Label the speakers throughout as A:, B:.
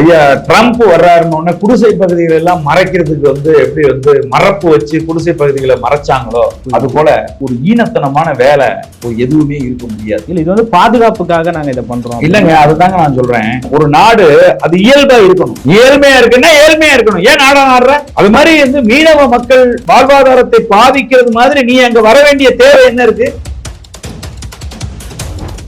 A: ஐயா ட்ரம்ப் வர்றாருன்னு குடிசை பகுதிகள் எல்லாம் மறைக்கிறதுக்கு வந்து எப்படி வந்து மறப்பு வச்சு குடிசை பகுதிகளை மறைச்சாங்களோ அது போல ஒரு ஈனத்தனமான வேலை எதுவுமே இருக்க முடியாது.
B: இல்ல இது வந்து பாதுகாப்புக்காக நாங்க இதை பண்றோம்.
A: இல்லங்க அதுதாங்க நான் சொல்றேன். ஒரு நாடு அது இயல்பா இருக்கணும். ஏழ்மையா இருக்குன்னா ஏழ்மையா இருக்கணும். ஏன் நாடா நாடுற அது மாதிரி வந்து மீனவ மக்கள் வாழ்வாதாரத்தை பாதிக்கிறது மாதிரி நீ அங்க வர வேண்டிய தேவை என்ன இருக்கு?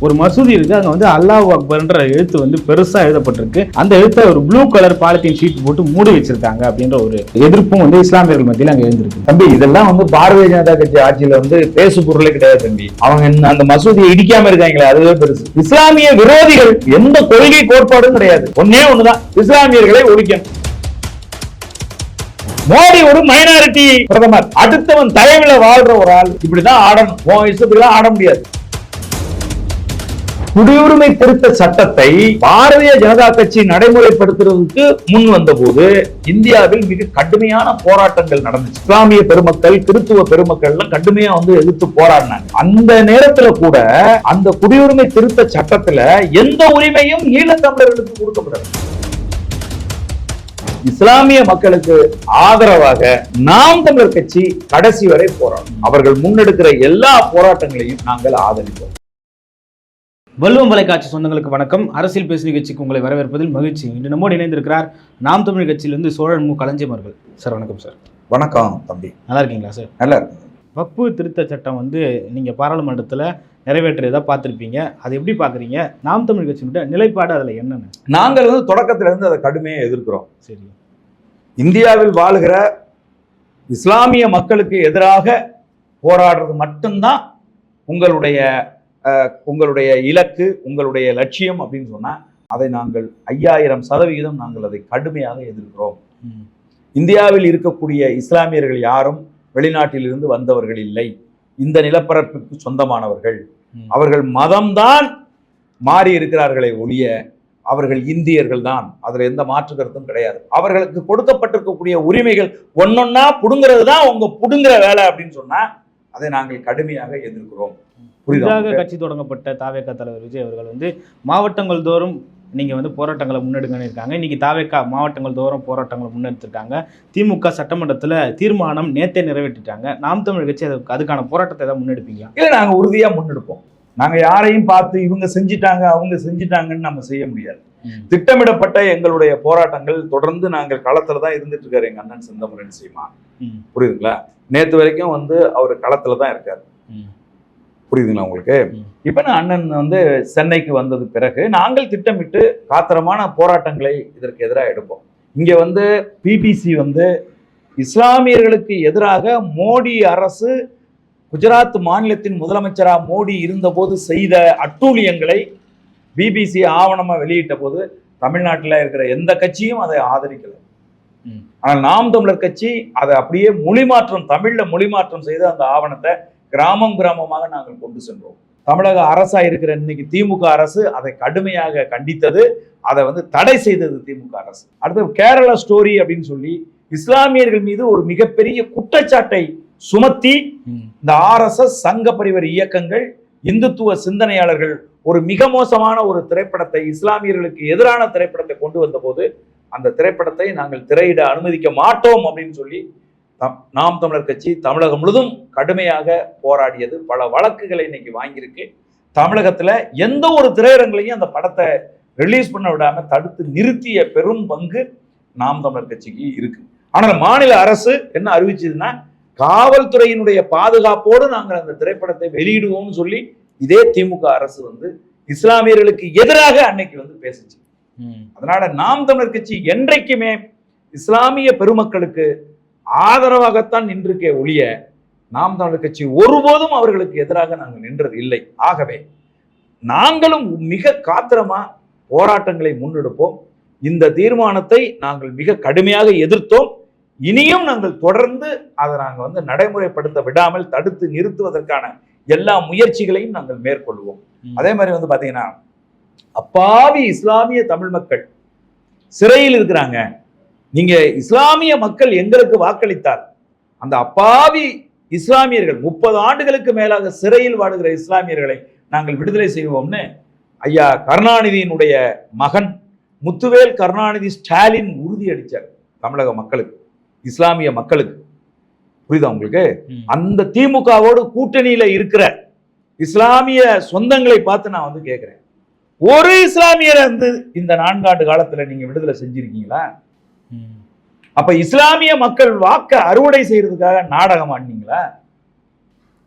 B: ஒரு மசூதி இருக்கு அங்க வந்து அல்லாஹ் அக்பர்ன்ற எழுத்து வந்து பெருசா எழுதப்பட்டிருக்கு. அந்த எழுத்தை ஒரு ப்ளூ கலர் பாலித்தீன் ஷீட் போட்டு மூடி வச்சிருக்காங்க அப்படின்ற ஒரு எதிர்ப்பும் வந்து இஸ்லாமியர்கள் மத்தியில் அங்க எழுந்திருக்கு.
A: தம்பி இதெல்லாம் வந்து பாரதிய ஜனதா கட்சி ஆட்சியில வந்து பேசு பொருளே கிடையாது தம்பி. அவங்க அந்த மசூதியை இடிக்காம இருக்காங்களே அதுவே பெருசு. இஸ்லாமிய விரோதிகள் எந்த கொள்கை கோட்பாடும் கிடையாது. ஒன்னே ஒண்ணுதான். இஸ்லாமியர்களை ஒழிக்கணும். மோடி ஒரு மைனாரிட்டி பிரதமர். அடுத்தவன் தலைமையில வாழ்ற ஒரு ஆள். இப்படிதான் ஆடணும். உன் இஷ்டத்துக்குலாம் ஆட முடியாது. குடியுரிமை திருத்த சட்டத்தை பாரதிய ஜனதா கட்சி நடைமுறைப்படுத்துறதுக்கு முன் வந்தபோது இந்தியாவில் மிக கடுமையான போராட்டங்கள் நடந்துச்சு. இஸ்லாமிய பெருமக்கள் கிறித்துவ பெருமக்கள் எல்லாம் கடுமையா வந்து எதிர்த்து போராடினாங்க. அந்த நேரத்துல கூட அந்த குடியுரிமை திருத்த சட்டத்துல எந்த உரிமையும் ஈழத்தமிழர்களுக்கு கொடுக்கப்படாது இஸ்லாமிய மக்களுக்கு ஆதரவாக நாம் தமிழர் கட்சி கடைசி வரை போராடும் அவர்கள் முன்னெடுக்கிற எல்லா போராட்டங்களையும் நாங்கள் ஆதரிப்போம்.
B: வல்லுவம் தொலைக்காட்சி சொந்தங்களுக்கு வணக்கம். அரசியல் பேசு நிகழ்ச்சிக்கு உங்களை வரவேற்பதில் மகிழ்ச்சி. இன்று நம்மோடு இணைந்திருக்கிறார் நாம் தமிழ் கட்சியிலிருந்து சோழன் மு. களஞ்சியம் அவர்கள். சார் வணக்கம் சார்.
A: வணக்கம் தம்பி.
B: நல்லா இருக்கீங்களா சார்?
A: நல்லா
B: வக்பு திருத்த சட்டம் வந்து நீங்க பாராளுமன்றத்துல நிறைவேற்றியதா பார்த்திருப்பீங்க. அதை எப்படி பாக்குறீங்க நாம் தமிழ் கட்சியினுடைய நிலைப்பாடு அதுல என்னன்னு?
A: நாங்கள் வந்து தொடக்கத்துல இருந்து அதை கடுமையா எதிர்க்கிறோம்.
B: சரி.
A: இந்தியாவில் வாழுகிற இஸ்லாமிய மக்களுக்கு எதிராக போராடுறது மட்டும்தான் உங்களுடைய உங்களுடைய இலக்கு உங்களுடைய லட்சியம் அப்படின்னு சொன்னா அதை நாங்கள் ஐயாயிரம் சதவிகிதம் நாங்கள் அதை கடுமையாக எதிர்க்கிறோம். இந்தியாவில் இருக்கக்கூடிய இஸ்லாமியர்கள் யாரும் வெளிநாட்டிலிருந்து வந்தவர்கள் இல்லை. இந்த நிலப்பரப்புக்கு சொந்தமானவர்கள். அவர்கள் மதம்தான் மாறி இருக்கிறார்களே ஒழிய அவர்கள் இந்தியர்கள் தான். அதுல எந்த மாற்று கருத்தும் கிடையாது. அவர்களுக்கு கொடுக்கப்பட்டிருக்கக்கூடிய உரிமைகள் ஒன்னொன்னா புடுங்கிறது தான் உங்க புடுங்குற வேலை அப்படின்னு சொன்னா அதை நாங்கள் கடுமையாக எதிர்க்கிறோம்.
B: புதிதாக? கட்சி தொடங்கப்பட்ட தாவேக்கா தலைவர் விஜய் அவர்கள் வந்து மாவட்டங்கள் தோறும் நீங்க வந்து போராட்டங்களை முன்னெடுங்கன்னு இருக்காங்க. இன்னைக்கு தாவேக்கா மாவட்டங்கள் தோறும் போராட்டங்களை முன்னெடுத்திருக்காங்க. திமுக சட்டமன்றத்துல தீர்மானம் நேத்தே நிறைவேற்றிட்டாங்க. நாம் தமிழ் கட்சி அதுக்கு அதுக்கான போராட்டத்தை ஏதாவது முன்னெடுப்பீங்க
A: இல்ல நாங்க உறுதியா முன்னெடுப்போம். நாங்க யாரையும் பார்த்து இவங்க செஞ்சிட்டாங்க அவங்க செஞ்சிட்டாங்கன்னு நம்ம செய்ய முடியாது. திட்டமிடப்பட்ட எங்களுடைய போராட்டங்கள் தொடர்ந்து நாங்கள் களத்துல தான் இருந்துட்டு இருக்காரு எங்க அண்ணன் செந்தமுரன் சீமா. புரியுதுங்களா? நேத்து வரைக்கும் வந்து அவர் களத்துல தான் இருக்காரு. புரியுதுங்களா உங்களுக்கு. இப்ப நான் அண்ணன் வந்து சென்னைக்கு வந்தது பிறகு நாங்கள் திட்டமிட்டு காத்திரமான போராட்டங்களை இதற்கு எதிராக எடுப்போம் இங்க வந்து பிபிசி வந்து இஸ்லாமியர்களுக்கு எதிராக மோடி அரசு குஜராத் மாநிலத்தின் முதலமைச்சரா மோடி இருந்தபோது செய்த அட்டூழியங்களை பிபிசி ஆவணமா வெளியிட்ட போது தமிழ்நாட்டில் இருக்கிற எந்த கட்சியும் அதை ஆதரிக்கல. ஆனால் நாம் தமிழர் கட்சி அதை அப்படியே மொழிமாற்றம் தமிழ்ல மொழிமாற்றம் செய்து அந்த ஆவணத்தை கிராமம் கிராமமாக நாங்கள் கொண்டு சென்றோம் தமிழக அரசா இருக்கிற இன்னைக்கு திமுக அரசு அதை கடுமையாக கண்டித்தது அதை வந்து தடை செய்தது திமுக அரசு அடுத்து கேரள ஸ்டோரி அப்படின்னு சொல்லி இஸ்லாமியர்கள் மீது ஒரு மிகப்பெரிய குற்றச்சாட்டை சுமத்தி. இந்த ஆர்எஸ்எஸ் சங்க பரிவர் இயக்கங்கள் இந்துத்துவ சிந்தனையாளர்கள் ஒரு மிக மோசமான ஒரு திரைப்படத்தை இஸ்லாமியர்களுக்கு எதிரான திரைப்படத்தை கொண்டு வந்தபோது அந்த திரைப்படத்தை நாங்கள் திரையிட அனுமதிக்க மாட்டோம் அப்படின்னு சொல்லி தம்- நாம் தமிழர் கட்சி தமிழகம் முழுதும் கடுமையாக போராடியது. பல வழக்குகளை இன்னைக்கு வாங்கியிருக்கு. தமிழகத்துல எந்த ஒரு திரையரங்குலையும் அந்த படத்தை ரிலீஸ் பண்ண விடாம தடுத்து நிறுத்திய பெரும் பங்கு நாம் தமிழர் கட்சிக்கு இருக்கு. ஆனால் மாநில அரசு என்ன அறிவிச்சதுன்னா காவல்துறையினுடைய பாதுகாப்போடு நாங்கள் அந்த திரைப்படத்தை வெளியிடுவோம்னு சொல்லி இதே திமுக அரசு வந்து இஸ்லாமியர்களுக்கு எதிராக அன்னைக்கு வந்து பேசுச்சு. அதனால நாம் தமிழர் கட்சி என்றைக்குமே இஸ்லாமிய பெருமக்களுக்கு ஆதரவாகத்தான் நின்றிருக்கே ஒழிய நாம் தமிழர் கட்சி ஒருபோதும் அவர்களுக்கு எதிராக நாங்கள் நின்றது இல்லை. ஆகவே நாங்களும் மிக காத்திரமா போராட்டங்களை முன்னெடுப்போம். இந்த தீர்மானத்தை நாங்கள் மிக கடுமையாக எதிர்த்தோம். இனியும் நாங்கள் தொடர்ந்து அதை நாங்கள் வந்து நடைமுறைப்படுத்த விடாமல் தடுத்து நிறுத்துவதற்கான எல்லா முயற்சிகளையும் நாங்கள் மேற்கொள்வோம். அதே மாதிரி வந்து பாத்தீங்கன்னா அப்பாவி இஸ்லாமிய தமிழ் மக்கள் சிறையில் இருக்கிறாங்க. நீங்க இஸ்லாமிய மக்கள் எங்களுக்கு வாக்களித்தார் அந்த அப்பாவி இஸ்லாமியர்கள் முப்பது ஆண்டுகளுக்கு மேலாக சிறையில் வாடுகிற இஸ்லாமியர்களை நாங்கள் விடுதலை செய்வோம்னு ஐயா கருணாநிதியினுடைய மகன் முத்துவேல் கருணாநிதி ஸ்டாலின் உறுதி அடிச்சார் தமிழக மக்களுக்கு இஸ்லாமிய மக்களுக்கு புரியுதா உங்களுக்கு. அந்த திமுகவோடு கூட்டணியில இருக்கிற இஸ்லாமிய சொந்தங்களை பார்த்து நான் வந்து கேட்கிறேன் ஒரு இஸ்லாமியரை வந்து இந்த நான்காண்டு காலத்துல நீங்க விடுதலை செஞ்சிருக்கீங்களா. அப்ப இஸ்லாமிய மக்கள் வாக்க அறுவடை செய்யறதுக்காக நாடகம் ஆடினீங்களா?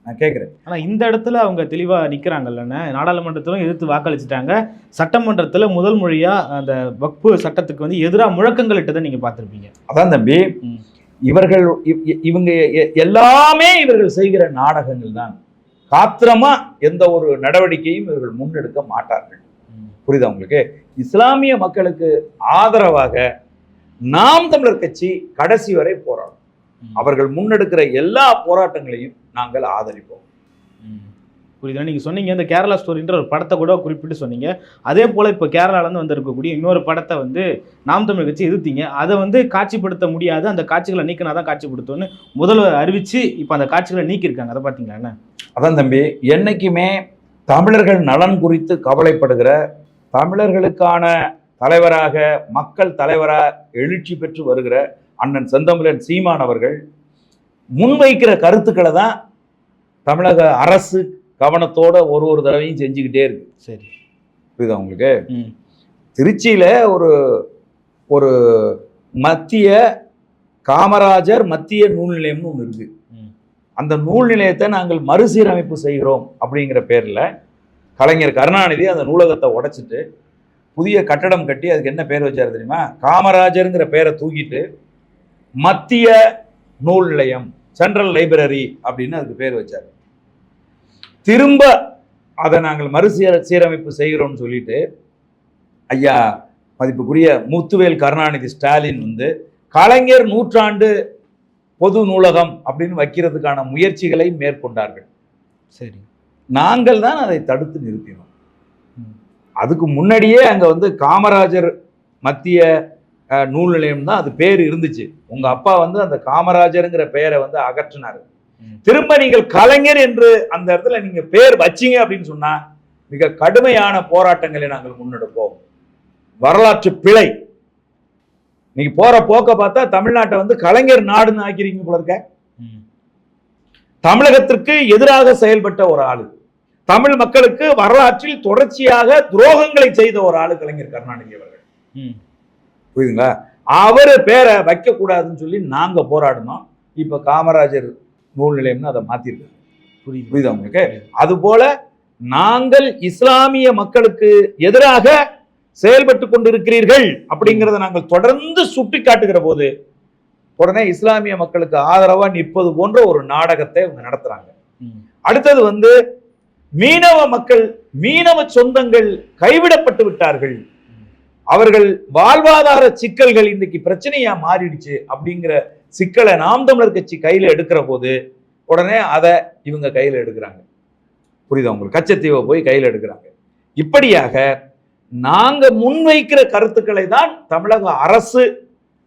A: நான் கேட்கிறேன்
B: ஆனா இந்த இடத்துல அவங்க தெளிவா நிக்கிறாங்கல்லண்ணே நாடாளுமன்றத்திலும் எதிர்த்து வாக்களிச்சுட்டாங்க. சட்டமன்றத்துல முதல் மொழியா அந்த வக்பு சட்டத்துக்கு வந்து எதிராக முழக்கங்கள் இட்டதை நீங்க பார்த்திருப்பீங்க.
A: அதான் தம்பி. இவர்கள் இவங்க எல்லாமே இவர்கள் செய்கிற நாடகங்கள் தான். காத்திரமா எந்த ஒரு நடவடிக்கையும் இவர்கள் முன்னெடுக்க மாட்டார்கள். புரியுதா உங்களுக்கு? இஸ்லாமிய மக்களுக்கு ஆதரவாக நாம் தமிழர் கட்சி கடைசி வரை போராடும். அவர்கள் முன்னெடுக்கிற எல்லா போராட்டங்களையும் நாங்கள் ஆதரிப்போம்.
B: ம். புரியுதா நீங்க சொன்னீங்க இந்த கேரளா ஸ்டோரின்ற ஒரு படத்தை கூட குறிப்பிட்டு சொன்னீங்க. அதே போல இப்போ கேரளாலேருந்து வந்திருக்கக்கூடிய இன்னொரு படத்தை வந்து நாம் தமிழ் கட்சி எதிர்த்தீங்க. அதை வந்து காட்சிப்படுத்த முடியாது. அந்த காட்சிகளை நீக்கினா தான் காட்சிப்படுத்தும்னு முதல்வர் அறிவிச்சு இப்போ அந்த காட்சிகளை நீக்கியிருக்காங்க. அதை பார்த்தீங்களா என்ன?
A: அதான் தம்பி என்னைக்குமே தமிழர்கள் நலன் குறித்து கவலைப்படுகிற தமிழர்களுக்கான தலைவராக மக்கள் தலைவராக எழுச்சி பெற்று வருகிற அண்ணன் செந்தமிழன் சீமான் அவர்கள் முன்வைக்கிற கருத்துக்களை தான் தமிழக அரசு கவனத்தோட ஒரு ஒரு தடவையும் செஞ்சுக்கிட்டே இருக்கு.
B: சரி.
A: புரியுதா உங்களுக்கு? திருச்சியில ஒரு ஒரு மத்திய காமராஜர் மத்திய நூல் நிலையம்னு ஒன்று இருக்கு.
B: ம்.
A: அந்த நூல் நிலையத்தை நாங்கள் மறுசீரமைப்பு செய்கிறோம் அப்படிங்கிற பேர்ல கலைஞர் கருணாநிதி அந்த நூலகத்தை உடைச்சிட்டு புதிய கட்டடம் கட்டி அதுக்கு என்ன பேர் வச்சாரு தெரியுமா? காமராஜருங்கிற பேரை தூக்கிட்டு மத்திய நூல் நிலையம் சென்ட்ரல் லைப்ரரி அப்படின்னு அதுக்கு பேர் வச்சார். திரும்ப அதை நாங்கள் மறுசீர சீரமைப்பு செய்கிறோம்னு சொல்லிட்டு ஐயா மதிப்புக்குரிய முத்துவேல் கருணாநிதி ஸ்டாலின் வந்து கலைஞர் நூற்றாண்டு பொது நூலகம் அப்படின்னு வைக்கிறதுக்கான முயற்சிகளை மேற்கொண்டார்கள்.
B: சரி.
A: நாங்கள் தான் அதை தடுத்து நிறுத்தினோம். அதுக்கு முன்னாடியே அங்க வந்து காமராஜர் மத்திய நூல் நிலையம் தான் அது பேர் இருந்துச்சு. உங்க அப்பா வந்து அந்த காமராஜருங்கிற பெயரை வந்து அகற்றினார். திரும்ப நீங்கள் கலைஞர் என்று அந்த இடத்துல நீங்க பேர் வச்சீங்க அப்படின்னு சொன்னா மிக கடுமையான போராட்டங்களை நாங்கள் முன்னெடுப்போம். வரலாற்று பிழை. நீங்க போற போக்க பார்த்தா தமிழ்நாட்டை வந்து கலைஞர் நாடுன்னு ஆக்கிறீங்க போல இருக்க. தமிழகத்திற்கு எதிராக செயல்பட்ட ஒரு ஆளு. தமிழ் மக்களுக்கு வரலாற்றில் தொடர்ச்சியாக துரோகங்களை செய்த ஒரு ஆளு கலைஞர் கருணாநிதி அவர்கள். புரியுதுங்களா? அவர் பேரை வைக்க கூடாதுன்னு சொல்லி நாங்க போராடினோம். இப்ப காமராஜர் நூல் நிலையம்னு அதை மாத்திருக்காங்க
B: புரியுது.
A: புரியுதா உங்களுக்கு? அதுபோல நாங்கள் இஸ்லாமிய மக்களுக்கு எதிராக செயல்பட்டு கொண்டிருக்கிறீர்கள் அப்படிங்கிறத நாங்கள் தொடர்ந்து சுட்டி காட்டுகிற போது உடனே இஸ்லாமிய மக்களுக்கு ஆதரவா நிற்பது போன்ற ஒரு நாடகத்தை இவங்க நடத்துறாங்க. அடுத்தது வந்து மீனவ மக்கள் மீனவ சொந்தங்கள் கைவிடப்பட்டு விட்டார்கள். அவர்கள் வாழ்வாதார சிக்கல்கள் இன்னைக்கு பிரச்சனையா மாறிடுச்சு அப்படிங்கிற சிக்கலை நாம் தமிழர் கட்சி கையில எடுக்கிற போது உடனே அதை இவங்க கையில எடுக்கிறாங்க. புரியுதா உங்களுக்கு? கச்சத்தீவை போய் கையில எடுக்கிறாங்க. இப்படியாக நாங்க முன்வைக்கிற கருத்துக்களை தான் தமிழக அரசு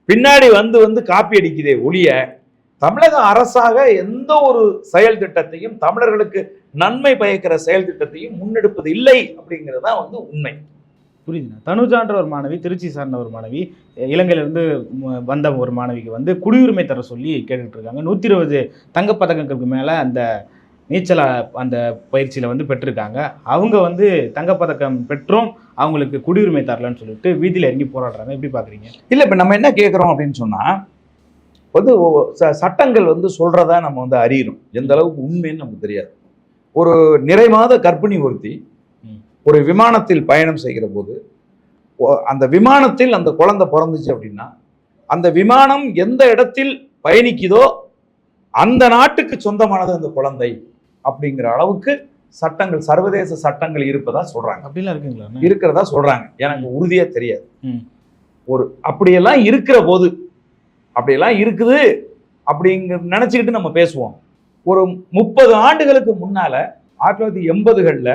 A: பின்னாடி வந்து வந்து காப்பி அடிக்குதே ஒழிய தமிழக அரசாக எந்த ஒரு செயல் திட்டத்தையும் தமிழர்களுக்கு நன்மை பயக்கிற செயல் திட்டத்தையும் முன்னெடுப்பது இல்லை அப்படிங்கிறது தான் வந்து உண்மை.
B: புரியுதுண்ணா தனுஜான்ற ஒரு மாணவி திருச்சி சார்ந்த ஒரு மாணவி இலங்கையிலிருந்து வந்த ஒரு மாணவிக்கு வந்து குடியுரிமை தர சொல்லி கேட்டுட்டு இருக்காங்க நூற்றி இருபது தங்கப்பதக்கங்களுக்கு மேலே அந்த நீச்சல் அந்த பயிற்சியில் வந்து பெற்றிருக்காங்க. அவங்க வந்து தங்கப்பதக்கம் பெற்றும் அவங்களுக்கு குடியுரிமை தரலன்னு சொல்லிட்டு வீதியில் இறங்கி போராடுறாங்க. எப்படி பார்க்குறீங்க
A: இல்ல இப்ப நம்ம என்ன கேட்குறோம் அப்படின்னு சொன்னா வந்து சட்டங்கள் வந்து சொல்றதா நம்ம வந்து அறியணும். எந்த அளவுக்கு உண்மைன்னு நமக்கு தெரியாது. ஒரு நிறை மாத கர்ப்பிணி ஒருத்தி. ஒரு விமானத்தில் பயணம் செய்கிற போது அந்த விமானத்தில் அந்த குழந்தை பிறந்துச்சு அப்படின்னா அந்த விமானம் எந்த இடத்தில் பயணிக்குதோ அந்த நாட்டுக்கு சொந்தமானது அந்த குழந்தை அப்படிங்கிற அளவுக்கு சட்டங்கள் சர்வதேச சட்டங்கள் இருப்பதா சொல்றாங்க.
B: அப்படிலாம் இருக்குங்களா?
A: இருக்கிறதா சொல்றாங்க. எனக்கு உறுதியா தெரியாது. ஒரு அப்படியெல்லாம் இருக்கிற போது அப்படியெல்லாம் இருக்குது அப்படிங்க நினைச்சுக்கிட்டு நம்ம பேசுவோம். ஒரு முப்பது ஆண்டுகளுக்கு முன்னால ஆயிரத்தி தொள்ளாயிரத்தி எண்பதுகளில்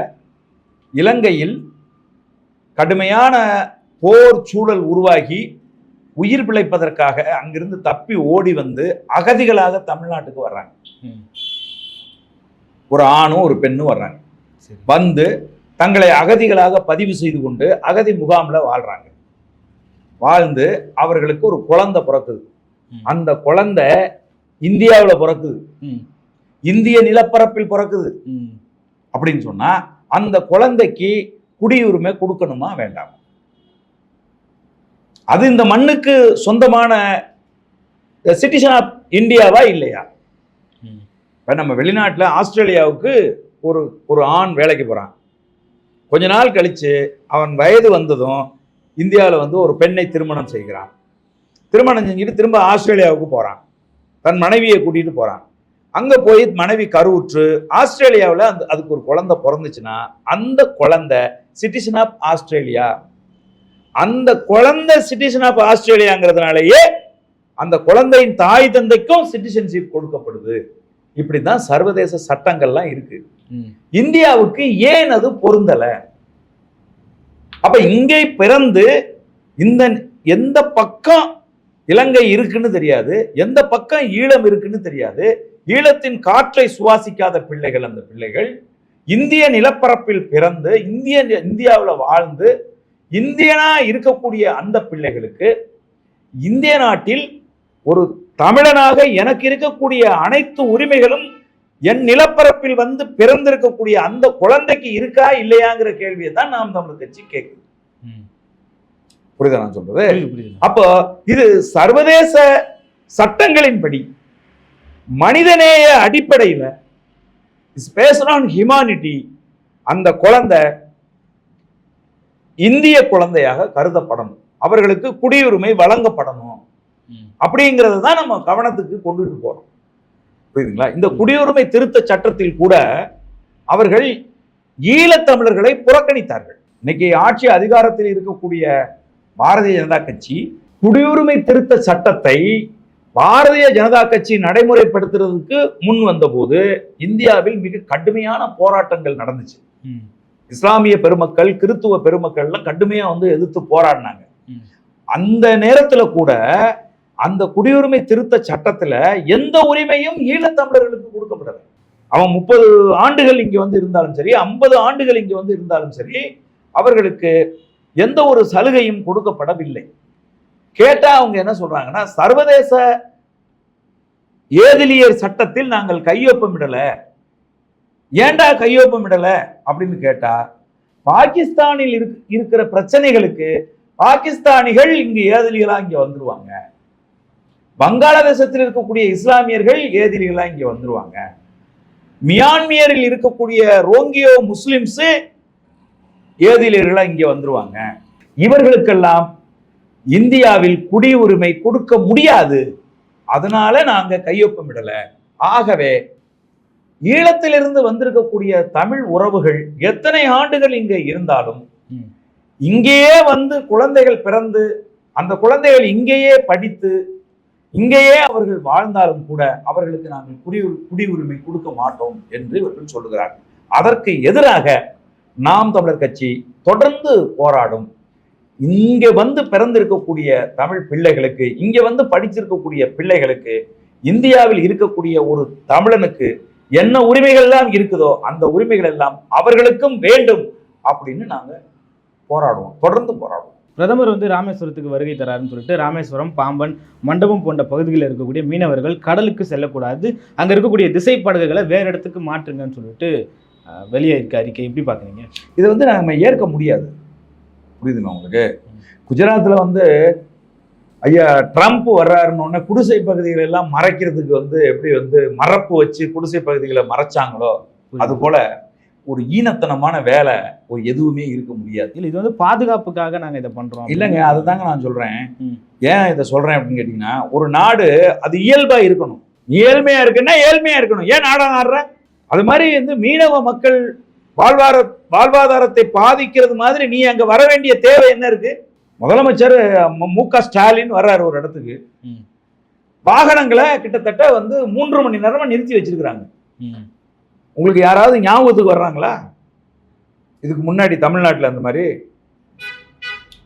A: இலங்கையில் கடுமையான போர் சூழல் உருவாகி உயிர் பிழைப்பதற்காக அங்கிருந்து தப்பி ஓடி வந்து அகதிகளாக தமிழ்நாட்டுக்கு வர்றாங்க. ஒரு ஆணும் ஒரு பெண்ணும் வர்றாங்க. வந்து தங்களை அகதிகளாக பதிவு செய்து கொண்டு அகதி முகாம்ல வாழ்றாங்க. வாழ்ந்து அவர்களுக்கு ஒரு குழந்தை பிறக்குது. அந்த குழந்தை இந்தியாவில் பிறக்குது.
B: ம்,
A: இந்திய நிலப்பரப்பில் பிறக்குது.
B: ம்.
A: அப்படின்னு சொன்னா அந்த குழந்தைக்கு குடியுரிமை கொடுக்கணுமா வேண்டாம்? அது இந்த மண்ணுக்கு சொந்தமான சிட்டிசன் ஆஃப் இந்தியாவா இல்லையா?
B: ம்.
A: இப்போ நம்ம வெளிநாட்டில் ஆஸ்திரேலியாவுக்கு ஒரு ஒரு ஆண் வேலைக்கு போகிறான் கொஞ்ச நாள் கழித்து அவன் வயது வந்ததும் இந்தியாவில் வந்து ஒரு பெண்ணை திருமணம் செய்கிறான். திருமணம் செஞ்சுட்டு திரும்ப ஆஸ்திரேலியாவுக்கு போகிறான் தன் மனைவியை கூட்டிகிட்டு போகிறான் அங்கே போய் மனைவி கருவுற்று ஆஸ்திரேலியாவில் அந்த அதுக்கு ஒரு குழந்தை பிறந்துச்சுன்னா அந்த குழந்தை சிட்டிசன் ஆஃப் ஆஸ்திரேலியா. அந்த குழந்தை சிட்டிசன் ஆஃப் ஆஸ்திரேலியாங்கிறதுனாலயே அந்த குழந்தையின் தாய் தந்தைக்கும் சிட்டிசன்ஷிப் கொடுக்கப்படுது. இப்படிதான் சர்வதேச சட்டங்கள்லாம் இருக்கு. இந்தியாவுக்கு ஏன் அது பொருந்தல? அப்ப இங்கே பிறந்து இந்த எந்த பக்கம் இலங்கை இருக்குன்னு தெரியாது. எந்த பக்கம் ஈழம் இருக்குன்னு தெரியாது. ஈழத்தின் காற்றை சுவாசிக்காத பிள்ளைகள் அந்த பிள்ளைகள். இந்திய நிலப்பரப்பில் பிறந்து இந்திய இந்தியாவில் வாழ்ந்து இந்தியனா இருக்கக்கூடிய அந்த பிள்ளைகளுக்கு இந்திய நாட்டில் ஒரு தமிழனாக எனக்கு இருக்கக்கூடிய அனைத்து உரிமைகளும் என் நிலப்பரப்பில் வந்து பிறந்திருக்கக்கூடிய அந்த குழந்தைக்கு இருக்கா இல்லையாங்கிற கேள்வியை தான் நாம் தமிழ் கட்சி கேட்குது.
B: ம்.
A: புரியுதா நான் சொல்றது. அப்போ இது சர்வதேச சட்டங்களின்படி மனிதநேய அடிப்படையில் பேஸ்ட் ஆன் ஹியூமானிட்டி அந்த குழந்தை இந்திய குழந்தையாக கருதப்படணும். அவர்களுக்கு குடியுரிமை வழங்கப்படணும். அப்படிங்கிறத தான் நம்ம கவனத்துக்கு கொண்டுட்டு போறோம். புரியுதுங்களா? இந்த குடியுரிமை திருத்த சட்டத்தில் கூட அவர்கள் ஈழத்தமிழர்களை புறக்கணித்தார்கள். இன்னைக்கு ஆட்சி அதிகாரத்தில் இருக்கக்கூடிய பாரதிய ஜனதா கட்சி குடியுரிமை திருத்த சட்டத்தை பாரதிய ஜனதா கட்சி நடைமுறைப்படுத்துறதுக்கு முன் வந்தபோது இந்தியாவில் மிக கடுமையான போராட்டங்கள் நடந்துச்சு. இஸ்லாமிய பெருமக்கள் கிறித்துவ பெருமக்கள்லாம் கடுமையா வந்து எதிர்த்து போராடினாங்க. அந்த நேரத்துல கூட அந்த குடியுரிமை திருத்த சட்டத்துல எந்த உரிமையும் ஈழத்தமிழர்களுக்கு கொடுக்கப்படல அவன் முப்பது ஆண்டுகள் இங்க வந்து இருந்தாலும் சரி ஐம்பது ஆண்டுகள் இங்க வந்து இருந்தாலும் சரி அவர்களுக்கு எந்த ஒரு சலுகையும் கொடுக்கப்படவில்லை. கேட்டால் அவங்க என்ன சொல்றாங்கன்னா சர்வதேச ஏதிலியர் சட்டத்தில் நாங்கள் கையொப்பமிடலை ஏன்டா கையொப்பமிடலை அப்படின்னு கேட்டா பாகிஸ்தானில் இருக்- இருக்கிற பிரச்சனைகளுக்கு பாகிஸ்தானிகள் இங்கு ஏதிலிகளாக இங்கே வந்துருவாங்க. வங்காளதேசத்தில் இருக்கக்கூடிய இஸ்லாமியர்கள் ஏதிலிகளாக இங்கே வந்துருவாங்க. மியான்மியரில் இருக்கக்கூடிய ரோங்கியோ முஸ்லிம்ஸு ஏதிலியர்களா இங்க வந்துருவாங்க. இவர்களுக்கெல்லாம் இந்தியாவில் குடியுரிமை கொடுக்க முடியாது. அதனால நாங்க கையொப்பமிடல ஆகவே ஈழத்திலிருந்து வந்திருக்கக்கூடிய தமிழ் உறவுகள் எத்தனை ஆண்டுகள் இங்கே இருந்தாலும். இங்கேயே வந்து குழந்தைகள் பிறந்து அந்த குழந்தைகள் இங்கேயே படித்து இங்கேயே அவர்கள் வாழ்ந்தாலும் கூட அவர்களுக்கு நாங்கள் குடியுரி குடியுரிமை கொடுக்க மாட்டோம் என்று இவர்கள் சொல்லுகிறார்கள். அதற்கு எதிராக நாம் தமிழர் கட்சி தொடர்ந்து போராடும். இங்கே வந்து பிறந்திருக்கக்கூடிய தமிழ் பிள்ளைகளுக்கு இங்கே வந்து படிச்சிருக்கக்கூடிய பிள்ளைகளுக்கு இந்தியாவில் இருக்கக்கூடிய ஒரு தமிழனுக்கு என்ன உரிமைகள் எல்லாம் இருக்குதோ அந்த உரிமைகள் எல்லாம் அவர்களுக்கும் வேண்டும் அப்படின்னு நாங்கள் போராடுவோம் தொடர்ந்து போராடுவோம்.
B: பிரதமர் வந்து ராமேஸ்வரத்துக்கு வருகை தராருன்னு சொல்லிட்டு ராமேஸ்வரம் பாம்பன் மண்டபம் போன்ற பகுதிகளில் இருக்கக்கூடிய மீனவர்கள் கடலுக்கு செல்லக்கூடாது அங்கே இருக்கக்கூடிய திசை படகுகளை வேறு இடத்துக்கு மாற்றுங்கன்னு சொல்லிட்டு வெளியே இருக்க அறிக்கை எப்படி பாக்குறீங்க
A: இதை வந்து நம்ம ஏற்க முடியாது. புரியுதுங்களா உங்களுக்கு? குஜராத்தில் வந்து ஐயா ட்ரம்ப் வர்றாருன்னு குடிசை பகுதிகளை எல்லாம் மறைக்கிறதுக்கு வந்து எப்படி வந்து மரப்பு வச்சு குடிசை பகுதிகளை மறைச்சாங்களோ அது போல ஒரு ஈனத்தனமான வேலை ஒரு எதுவுமே இருக்க முடியாது.
B: இல்ல இது வந்து பாதுகாப்புக்காக நாங்க இதை பண்றோம்.
A: இல்லைங்க அதுதாங்க நான் சொல்றேன்.
B: ம்.
A: ஏன் இதை சொல்றேன் அப்படின்னு கேட்டீங்கன்னா ஒரு நாடு அது இயல்பா இருக்கணும். நீ ஏழ்மையா இருக்குன்னா ஏழ்மையா இருக்கணும். ஏன் நாடா நாடுற அது மாதிரி வந்து மீனவ மக்கள் வாழ்வார வாழ்வாதாரத்தை பாதிக்கிறது மாதிரி நீ அங்க வர வேண்டிய தேவை என்ன இருக்கு முதலமைச்சர் மு- க ஸ்டாலின் வர்றாரு ஒரு இடத்துக்கு. வாகனங்களை கிட்டத்தட்ட வந்து மூன்று மணி நேரமா நிறுத்தி வச்சிருக்கிறாங்க. உங்களுக்கு யாராவது ஞாபகத்துக்கு வர்றாங்களா இதுக்கு முன்னாடி தமிழ்நாட்டில் அந்த மாதிரி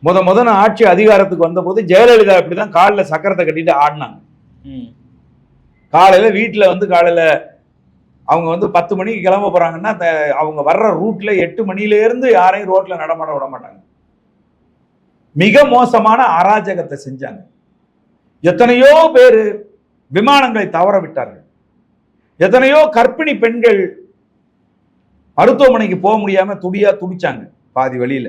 A: முத முத நான் ஆட்சி அதிகாரத்துக்கு வந்தபோது ஜெயலலிதா இப்படிதான் காலில் சக்கரத்தை கட்டிட்டு ஆடினாங்க. காலையில வீட்டில் வந்து காலையில அவங்க வந்து பத்து மணிக்கு கிளம்ப போறாங்கன்னா அந்த அவங்க வர்ற ரூட்ல எட்டு மணில இருந்து யாரையும் ரோட்ல நடமாட விட மாட்டாங்க. மிக மோசமான அராஜகத்தை செஞ்சாங்க. எத்தனையோ பேர் விமானங்களை தவற விட்டார்கள். எத்தனையோ கர்ப்பிணி பெண்கள் மருத்துவமனைக்கு போக முடியாம துடியா துடிச்சாங்க பாதி வழியில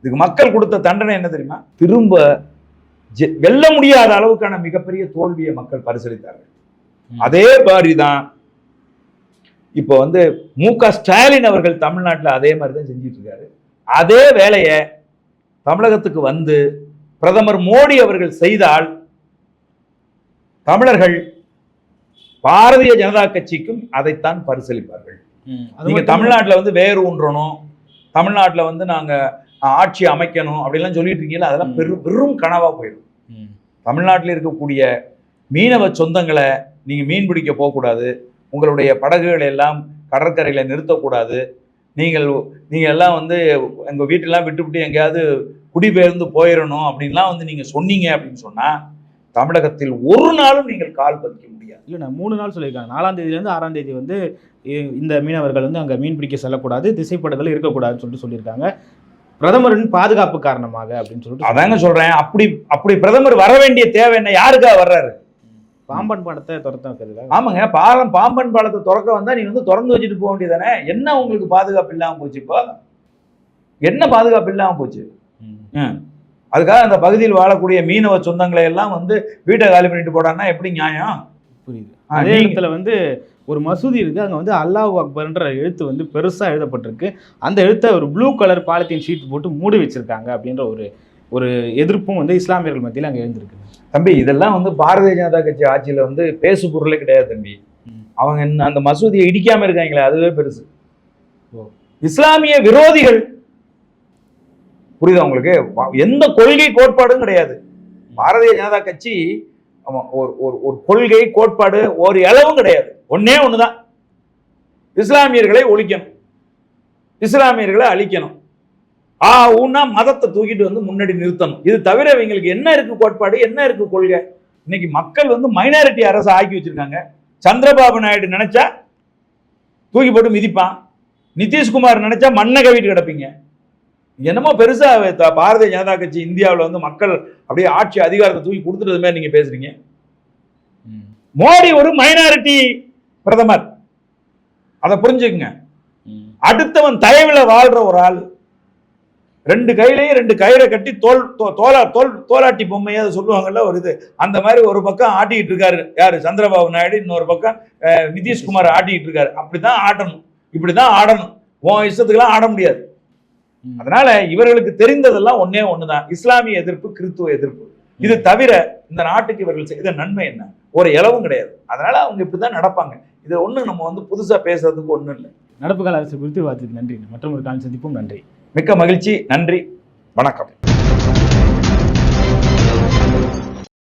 A: இதுக்கு மக்கள் கொடுத்த தண்டனை என்ன தெரியுமா? திரும்ப வெல்ல முடியாத அளவுக்கான மிகப்பெரிய தோல்வியை மக்கள் பரிசீலித்தார்கள். அதே மாதிரி தான் இப்போ வந்து மு க ஸ்டாலின் அவர்கள் தமிழ்நாட்டில் அதே மாதிரி தான் செஞ்சிட்டு இருக்காரு அதே வேலையை தமிழகத்துக்கு வந்து பிரதமர் மோடி அவர்கள் செய்தால் தமிழர்கள் பாரதிய ஜனதா கட்சிக்கும் அதைத்தான் பரிசீலிப்பார்கள் நீங்க தமிழ்நாட்டுல வந்து வேறு ஊன்றணும் தமிழ்நாட்டுல வந்து நாங்க ஆட்சி அமைக்கணும் அப்படிலாம் சொல்லிட்டு இருக்கீங்களா அதெல்லாம். பெரும் பெரும் கனவா போயிடும். தமிழ்நாட்டில் இருக்கக்கூடிய மீனவ சொந்தங்களை நீங்க மீன் பிடிக்க போகக்கூடாது. உங்களுடைய படகுகளை எல்லாம் கடற்கரையில நிறுத்தக்கூடாது. நீங்கள் நீங்க எல்லாம் வந்து எங்க வீட்டெல்லாம் விட்டுவிட்டு எங்கேயாவது குடிபெயர்ந்து போயிடணும் அப்படின்லாம் வந்து நீங்க சொன்னீங்க அப்படின்னு சொன்னா தமிழகத்தில் ஒரு நாளும் நீங்கள் கால் பதிக்க முடியாது.
B: இல்ல நான் மூணு நாள் சொல்லியிருக்காங்க. நாலாம் தேதியில இருந்து ஆறாம் தேதி வந்து இந்த மீனவர்கள் வந்து அங்க மீன் பிடிக்க செல்லக்கூடாது திசைப்படுதல் இருக்கக்கூடாதுன்னு சொல்லிட்டு சொல்லியிருக்காங்க. பிரதமரின் பாதுகாப்பு காரணமாக அப்படின்னு சொல்லிட்டு
A: அதாங்க சொல்றேன். அப்படி அப்படி பிரதமர் வர வேண்டிய தேவை என்ன? யாருக்கா வர்றாரு?
B: பாம்பன் படத்தை துரத்த வைக்கிறதுக்காக
A: ஆமாங்க பாலம் பாம்பன் பாலத்தை திறக்க வந்தா நீ வந்து திறந்து வச்சுட்டு போக வேண்டியதானே என்ன உங்களுக்கு பாதுகாப்பு இல்லாம போச்சு இப்போ? என்ன பாதுகாப்பு இல்லாம போச்சு. அதுக்காக அந்த பகுதியில் வாழக்கூடிய மீனவ சொந்தங்களை எல்லாம் வந்து வீட்டை காலி பண்ணிட்டு போடான்னா எப்படி நியாயம்?
B: புரியுது. அதே இடத்துல வந்து ஒரு மசூதி இருக்கு அங்க வந்து அல்லாஹ் அக்பர்ன்ற எழுத்து வந்து பெருசா எழுதப்பட்டிருக்கு. அந்த எழுத்தை ஒரு ப்ளூ கலர் பாலித்தீன் ஷீட் போட்டு மூடி வச்சிருக்காங்க அப்படின்ற ஒரு ஒரு எதிர்ப்பும் வந்து இஸ்லாமியர்கள் மத்தியில் அங்க எழுந்திருக்கு.
A: தம்பி இதெல்லாம் வந்து பாரதிய ஜனதா கட்சி ஆட்சியில வந்து பேசு பொருளே கிடையாது தம்பி. அவங்க என்ன- அந்த மசூதியை இடிக்காம இருக்காங்களே அதுவே பெருசு. இஸ்லாமிய விரோதிகள். புரியுதா உங்களுக்கு? எந்த கொள்கை கோட்பாடும் கிடையாது. பாரதிய ஜனதா கட்சி ஒரு ஒரு ஒரு கொள்கை கோட்பாடு ஒரு இளவும் கிடையாது. ஒண்ணே ஒண்ணுதான். இஸ்லாமியர்களை ஒழிக்கணும். இஸ்லாமியர்களை அழிக்கணும். ஆ ஊன்னா மதத்தை தூக்கிட்டு வந்து முன்னாடி நிறுத்தணும். இது தவிர இவங்களுக்கு என்ன இருக்கு கோட்பாடு? என்ன இருக்கு கொள்கை? இன்னைக்கு மக்கள் வந்து மைனாரிட்டி அரசு ஆக்கி வச்சிருக்காங்க. சந்திரபாபு நாயுடு நினைச்சா தூக்கி போட்டு மிதிப்பான். நிதிஷ்குமார் நினைச்சா மண்ணை கவிட்டு கிடப்பீங்க. என்னமோ பெருசா த- பாரதிய ஜனதா கட்சி இந்தியாவில் வந்து மக்கள் அப்படியே ஆட்சி அதிகாரத்தை தூக்கி கொடுத்துறது மாதிரி நீங்க பேசுறீங்க. மோடி ஒரு மைனாரிட்டி பிரதமர். அதை புரிஞ்சுக்குங்க. அடுத்தவன் தயவுல வாழ்ற ஒரு ஆள். ரெண்டு கையிலையும் ரெண்டு கயிறை கட்டி தோல் தோலா தோல் தோலாட்டி பொம்மையை அதை சொல்லுவாங்கல்ல ஒரு இது. அந்த மாதிரி ஒரு பக்கம் ஆட்டிக்கிட்டு இருக்காரு. யாரு? சந்திரபாபு நாயுடு இன்னொரு பக்கம் நிதிஷ்குமார் ஆட்டிக்கிட்டு இருக்காரு. அப்படிதான் ஆடணும். இப்படிதான் ஆடணும். உன் இஷ்டத்துக்குலாம் ஆட முடியாது. அதனால இவர்களுக்கு தெரிந்ததெல்லாம் ஒண்ணே ஒண்ணுதான். இஸ்லாமிய எதிர்ப்பு கிறித்துவ எதிர்ப்பு. இது தவிர இந்த நாட்டுக்கு இவர்கள் செய்த நன்மை என்ன? ஒரு இலவும் கிடையாது. அதனால அவங்க இப்படிதான் நடப்பாங்க. இது ஒண்ணு நம்ம வந்து புதுசா பேசுறதுக்கு ஒண்ணும் இல்லை.
B: நடப்பு கால அரசு குறித்து வார்த்தைக்கு நன்றி. மற்றும் ஒரு கால் சந்திப்போம். நன்றி.
A: மிக்க மகிழ்ச்சி நன்றி வணக்கம்.